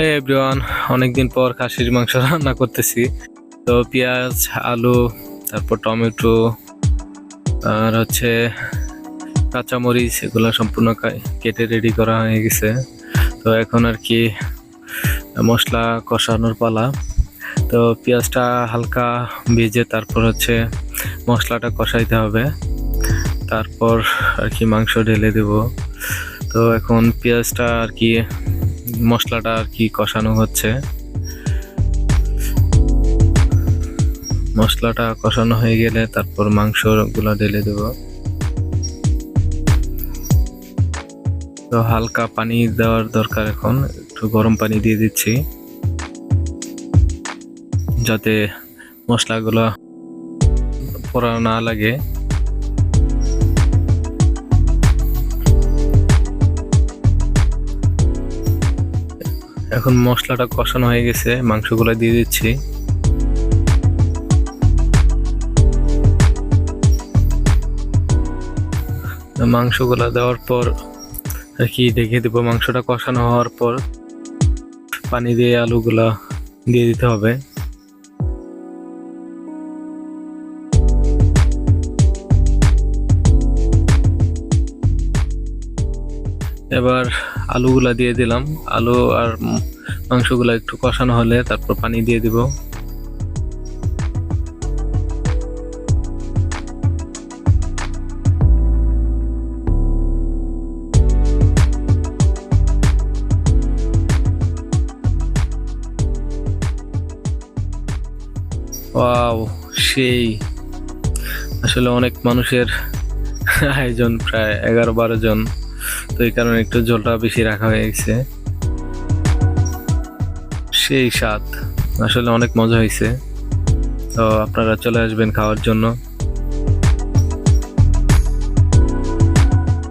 Everyone, অনেকদিন পর খাসির মাংস রান্না করতেছি। তো পেঁয়াজ, আলু, তারপর টমেটো, আর হচ্ছে কাঁচামরিচ, এগুলো সম্পূর্ণ কেটে রেডি করা হয়ে গেছে। তো এখন আর কি মশলা কষানোর পালা। তো পেঁয়াজটা হালকা ভেজে তারপর হচ্ছে মশলাটা কষাইতে হবে। তারপর আর কি মাংস ঢেলে দেব। তো এখন পেঁয়াজটা আর কি মশলাটা আর কি কষানো হচ্ছে। মশলাটা কষানো হয়ে গেলে তারপর মাংসগুলো ঢেলে দেব। তো হালকা পানি দেওয়ার দরকার এখন, একটু গরম পানি দিয়ে দিচ্ছি। যাতে মশলাগুলো পোড়া না লাগে। এখন মশলাটা কষানো হয়ে গেছে, মাংসগুলো দিয়ে দিচ্ছি। মাংসগুলো দেওয়ার পর আর কি ঢেকে দেবো, মাংসটা কষানো হওয়ার পর পানি দিয়ে আলুগুলা দিয়ে দিতে হবে। এবার আলুগুলা দিয়ে দিলাম। আলু আর মাংসগুলা একটু কষানো হলে তারপর পানি দিয়ে দিব। ওয়াও, সেই। আসলে অনেক মানুষের আয়োজন, প্রায় এগারো বারো জন। তো এই কারণে একটু জলটা বেশি রাখা হয়ে গেছে। সেই স্বাদ আসলে অনেক মজা হয়েছে। তো আপনারা চলে আসবেন খাওয়ার জন্য।